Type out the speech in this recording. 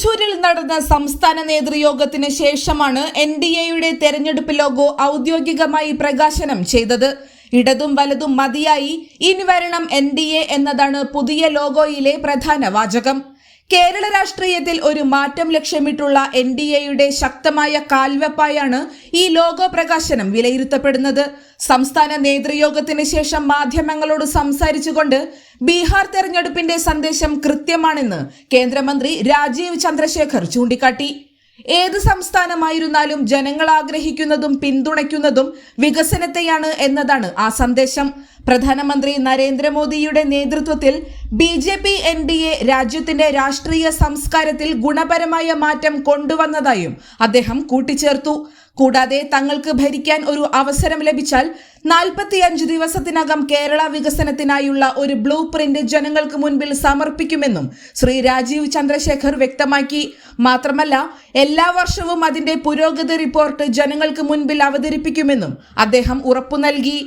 തൃശൂരിൽ നടന്ന സംസ്ഥാന നേതൃയോഗത്തിന് ശേഷമാണ് എൻ ഡി എയുടെ തെരഞ്ഞെടുപ്പ് ലോഗോ ഔദ്യോഗികമായി പ്രകാശനം ചെയ്തത്. ഇടതും വലതും മതിയായി. ഇനി വരണം എൻ ഡി എ എന്നതാണ് പുതിയ ലോഗോയിലെ പ്രധാന വാചകം. കേരള രാഷ്ട്രീയത്തിൽ ഒരു മാറ്റം ലക്ഷ്യമിട്ടുള്ള എൻ ഡി എയുടെ ശക്തമായ കാൽവെപ്പായാണ് ഈ ലോഗോ പ്രകാശനം വിലയിരുത്തപ്പെടുന്നത്. സംസ്ഥാന നേതൃയോഗത്തിന് ശേഷം മാധ്യമങ്ങളോട് സംസാരിച്ചുകൊണ്ട് ബീഹാർ തെരഞ്ഞെടുപ്പിന്റെ സന്ദേശം കൃത്യമാണെന്ന് കേന്ദ്രമന്ത്രി രാജീവ് ചന്ദ്രശേഖർ ചൂണ്ടിക്കാട്ടി. ഏത് സംസ്ഥാനമായിരുന്നാലും ജനങ്ങൾ ആഗ്രഹിക്കുന്നതും പിന്തുണയ്ക്കുന്നതും വികസനത്തെയാണ് എന്നതാണ് ആ സന്ദേശം. പ്രധാനമന്ത്രി നരേന്ദ്രമോദിയുടെ നേതൃത്വത്തിൽ B J P N D A രാജ്യത്തിന്റെ രാഷ്ട്രീയ സംസ്കാരത്തിൽ ഗുണപരമായ മാറ്റം കൊണ്ടുവന്നതായും അദ്ദേഹം കൂട്ടിച്ചേർത്തു. കൂടാതെ തങ്ങൾക്ക് ഭരിക്കാൻ ഒരു അവസരം ലഭിച്ചാൽ നാൽപ്പത്തിയഞ്ച് ദിവസത്തിനകം കേരള വികസനത്തിനായുള്ള ഒരു ബ്ലൂ പ്രിന്റ് ജനങ്ങൾക്ക് മുൻപിൽ സമർപ്പിക്കുമെന്നും ശ്രീ രാജീവ് ചന്ദ്രശേഖർ വ്യക്തമാക്കി. മാത്രമല്ല എല്ലാ വർഷവും അതിന്റെ പുരോഗതി റിപ്പോർട്ട് ജനങ്ങൾക്ക് മുൻപിൽ അവതരിപ്പിക്കുമെന്നും അദ്ദേഹം ഉറപ്പു നൽകി